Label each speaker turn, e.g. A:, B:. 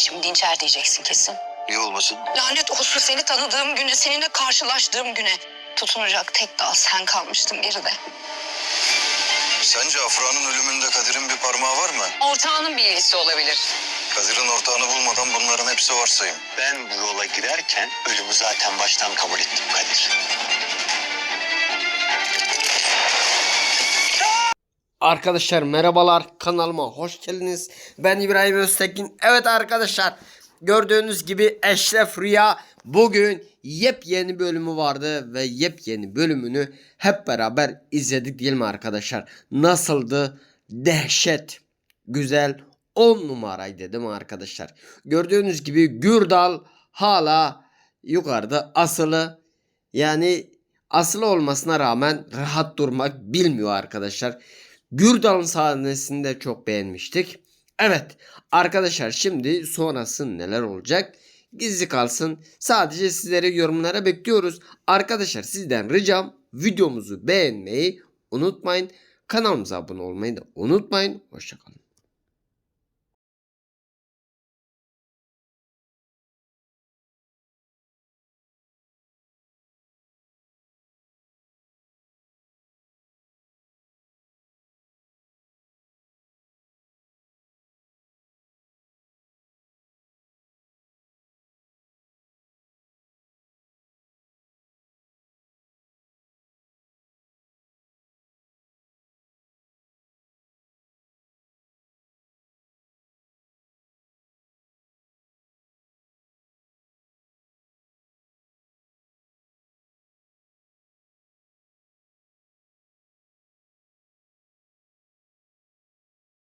A: Şimdi Dinçer diyeceksin kesin.
B: Niye olmasın?
A: Lanet olsun seni tanıdığım güne, seninle karşılaştığım güne. Tutunacak tek dal sen kalmıştın geride.
B: Sence Afra'nın ölümünde Kadir'in bir parmağı var mı?
A: Ortağının bir ilgisi olabilir.
B: Kadir'in ortağını bulmadan bunların hepsi varsayım.
C: Ben bu yola girerken ölümü zaten baştan kabul ettim Kadir.
D: Arkadaşlar merhabalar kanalıma hoş geldiniz. Ben İbrahim Öztekin. Evet arkadaşlar gördüğünüz gibi Eşref Rüya bugün yepyeni bölümü vardı ve yepyeni bölümünü hep beraber izledik değil mi arkadaşlar? Nasıldı? Dehşet, güzel, 10 numaraydı değil mi arkadaşlar? Gördüğünüz gibi Gürdal hala yukarıda asılı yani asılı olmasına rağmen rahat durmak bilmiyor arkadaşlar. Gürdal'ın sahnesini de çok beğenmiştik. Evet arkadaşlar şimdi sonrası neler olacak? Gizli kalsın. Sadece sizleri yorumlara bekliyoruz. Arkadaşlar sizden ricam videomuzu beğenmeyi unutmayın. Kanalımıza abone olmayı da unutmayın. Hoşçakalın.